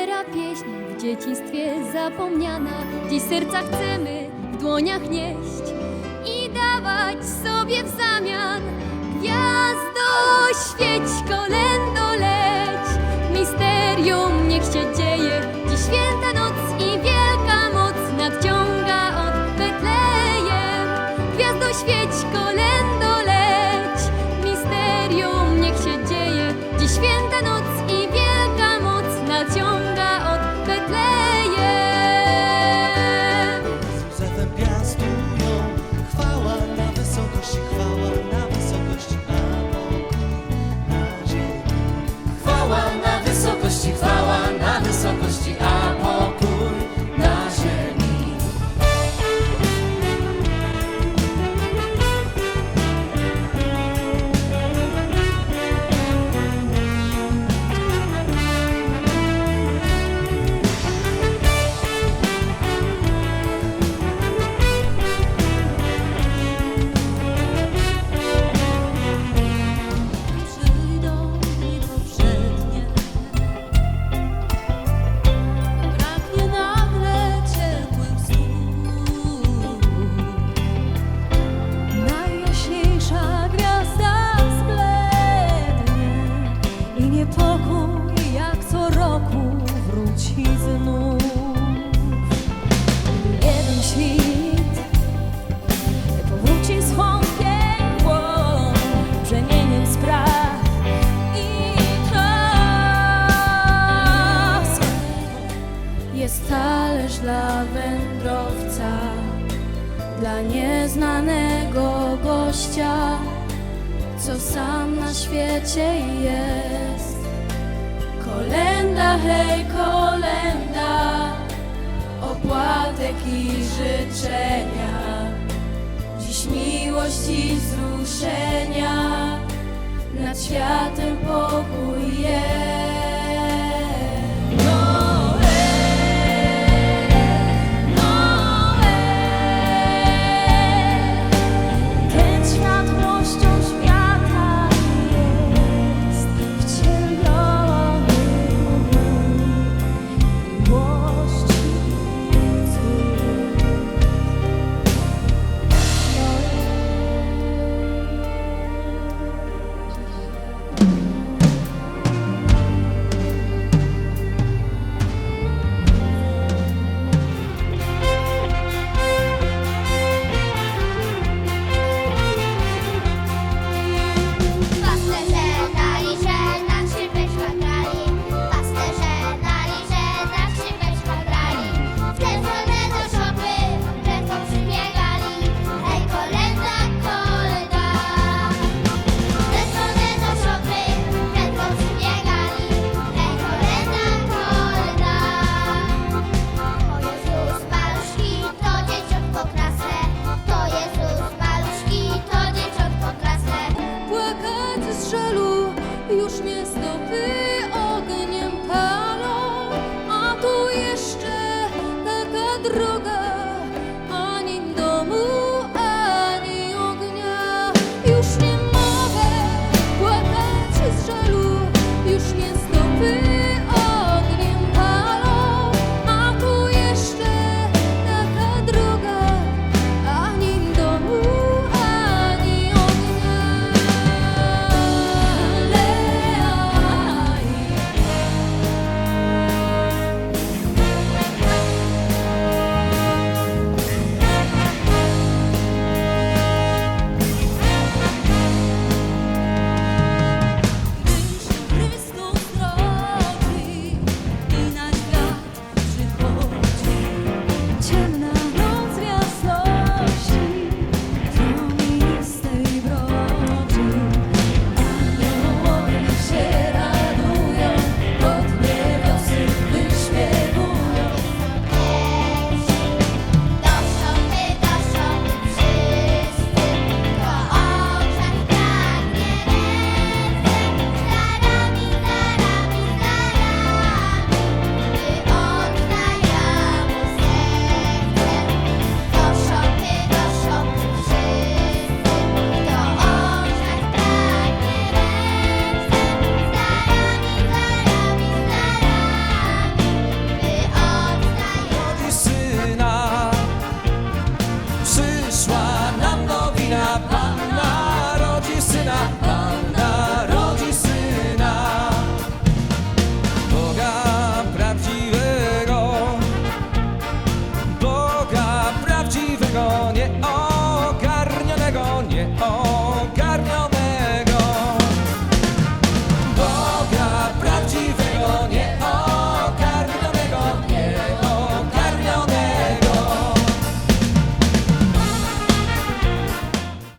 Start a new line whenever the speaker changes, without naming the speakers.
Szczera pieśń w dzieciństwie zapomniana. Dziś serca chcemy w dłoniach nieść I dawać sobie w zamian. Gwiazdo świeć, kolędo leć. Misterium niech się dzieje. Dziś święta
dla wędrowca, dla nieznanego gościa, co sam na świecie jest. Kolenda, hej, kolenda, opłatek i życzenia, dziś miłość i wzruszenia, nad światem pokój jest. już mnie